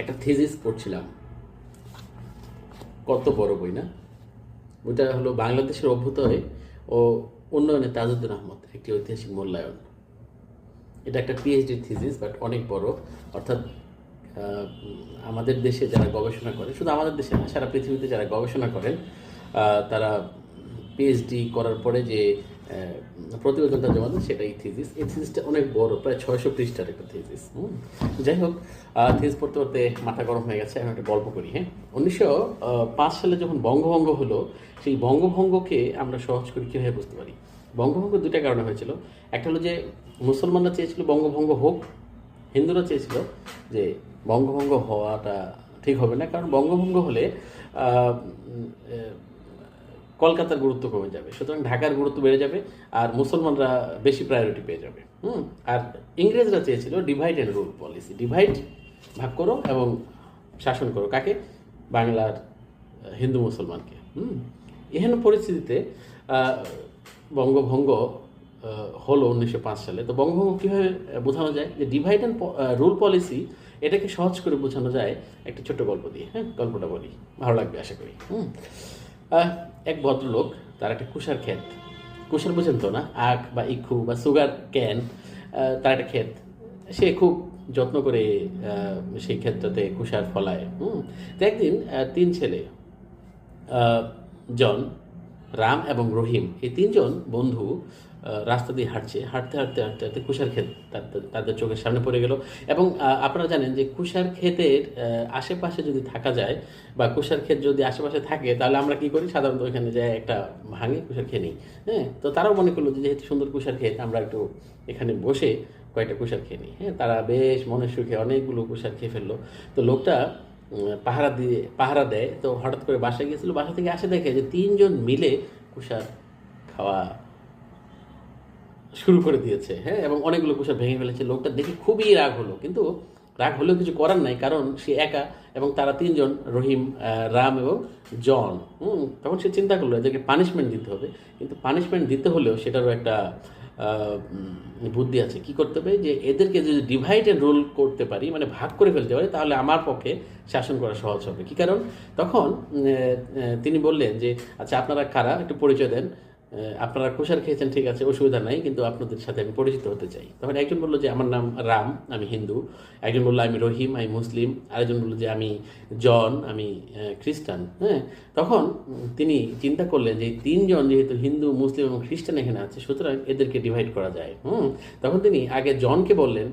একটা থিজিস পড়ছিলাম কত বড় বই না? ওইটা হলো বাংলাদেশের অভ্যুদয় ও উন্নয়নে তাজউদ্দিন আহমদ একটি ঐতিহাসিক মূল্যায়ন। এটা একটা পিএইচডি থিজিস বাট অনেক বড়। অর্থাৎ আমাদের দেশে যারা গবেষণা করে, শুধু আমাদের দেশে না, সারা পৃথিবীতে যারা গবেষণা করেন তারা পিএইচডি করার পরে যে প্রতিবেদনটা জমা দেন সেটাই থিজিস এই থিজিসটা অনেক বড়, প্রায় ছয়শো পৃষ্ঠার একটা থিজিস যাই হোক থিজিস পড়তে পড়তে মাথা গরম হয়ে গেছে আমি একটা গল্প করি হ্যাঁ? উনিশশো পাঁচ সালে যখন বঙ্গভঙ্গ হলো, সেই বঙ্গভঙ্গকে আমরা সহজ করে কীভাবে বুঝতে পারি? বঙ্গভঙ্গ দুইটা কারণে হয়েছিল। একটা হলো যে, মুসলমানরা চেয়েছিল বঙ্গভঙ্গ হোক, হিন্দুরা চেয়েছিল যে বঙ্গভঙ্গ হওয়াটা ঠিক হবে না, কারণ বঙ্গভঙ্গ হলে কলকাতার গুরুত্ব কমে যাবে, সুতরাং ঢাকার গুরুত্ব বেড়ে যাবে আর মুসলমানরা বেশি প্রায়োরিটি পেয়ে যাবে। হুম? আর ইংরেজরা চেয়েছিল divide and rule policy divide ভাগ করো এবং শাসন করো। কাকে? বাংলার হিন্দু মুসলমানকে। হুম? এহেন পরিস্থিতিতে বঙ্গভঙ্গ হলো উনিশশো পাঁচ সালে। তো বঙ্গভঙ্গ কীভাবে বোঝানো যায়? যে ডিভাইড অ্যান্ড রুল পলিসি এটাকে সহজ করে বোঝানো যায় একটা ছোট্ট গল্প দিয়ে। হ্যাঁ? গল্পটা বলি। ভালো লাগবে আশা করি। হুম? এক ভদ্রলোক, তার একটা কুষার ক্ষেত। কুষার বোঝেন তো না? আখ বা ইক্ষু বা সুগার ক্যান তার একটা ক্ষেত। সে খুব যত্ন করে সেই ক্ষেতটাতে কুষার ফলায়। হুম? তো একদিন তিন ছেলে জন রাম এবং রহিম, এই তিনজন বন্ধু রাস্তা দিয়ে হাঁটছে। হাঁটতে হাঁটতে হাঁটতে হাঁটতে কুষার ক্ষেত তাদের- চোখের সামনে পড়ে গেল। এবং আপনারা জানেন যে কুষার ক্ষেতের আশেপাশে যদি থাকা যায় বা কুষার ক্ষেত যদি আশেপাশে থাকে, তাহলে আমরা কি করি? সাধারণত ওইখানে যাই একটা ভাঙে কুষার খেয়ে নিই হ্যাঁ? তো তারাও মনে করল যেহেতু সুন্দর কুষার ক্ষেত, আমরা একটু এখানে বসে কয়েকটা কুষার খেয়ে নিই হ্যাঁ? তারা বেশ মনের সুখে অনেকগুলো কুষার খেয়ে ফেলল। তো লোকটা পাহারা দিয়ে, পাহারা দেয়। তো হঠাৎ করে বাসায় গিয়েছিল, বাসা থেকে আসে দেখে যে তিনজন মিলে কুষার খাওয়া শুরু করে দিয়েছে। হ্যাঁ এবং অনেকগুলো কুষার ভেঙে ফেলেছে। লোকটা দেখে খুবই রাগ হলো, কিন্তু রাগ হলেও কিছু করার নাই, কারণ সে একা এবং তারা তিনজন, রহিম রাম এবং জন। হুম, তখন সে চিন্তা করল, এদেরকে পানিশমেন্ট দিতে হবে। কিন্তু পানিশমেন্ট দিতে হলেও সেটারও একটা বুদ্ধি আছে। কি করতে হবে যে এদেরকে যদি ডিভাইড অ্যান্ড রুল করতে পারি মানে ভাগ করে ফেলতে পারি, তাহলে আমার পক্ষে শাসন করা সহজ হবে। কি কারণ? তখন তিনি বললেন যে আচ্ছা আপনারা কারা? একটু পরিচয় দেন। আপনারা কুষার খেয়েছেন, ঠিক আছে, অসুবিধা নাই, কিন্তু আপনাদের সাথে আমি পরিচিত হতে চাই। তখন একজন বলল যে, আমার নাম রাম, আমি হিন্দু। একজন বলল, আমি রহিম, আমি মুসলিম। আরেকজন বলল যে, আমি জন, আমি খ্রিস্টান। হ্যাঁ তখন তিনি চিন্তা করলেন যে, তিনজন যেহেতু হিন্দু, মুসলিম এবং খ্রিস্টান এখানে আছে, সুতরাং এদেরকে ডিভাইড করা যায়। হুম, তখন তিনি আগে জনকে বললেন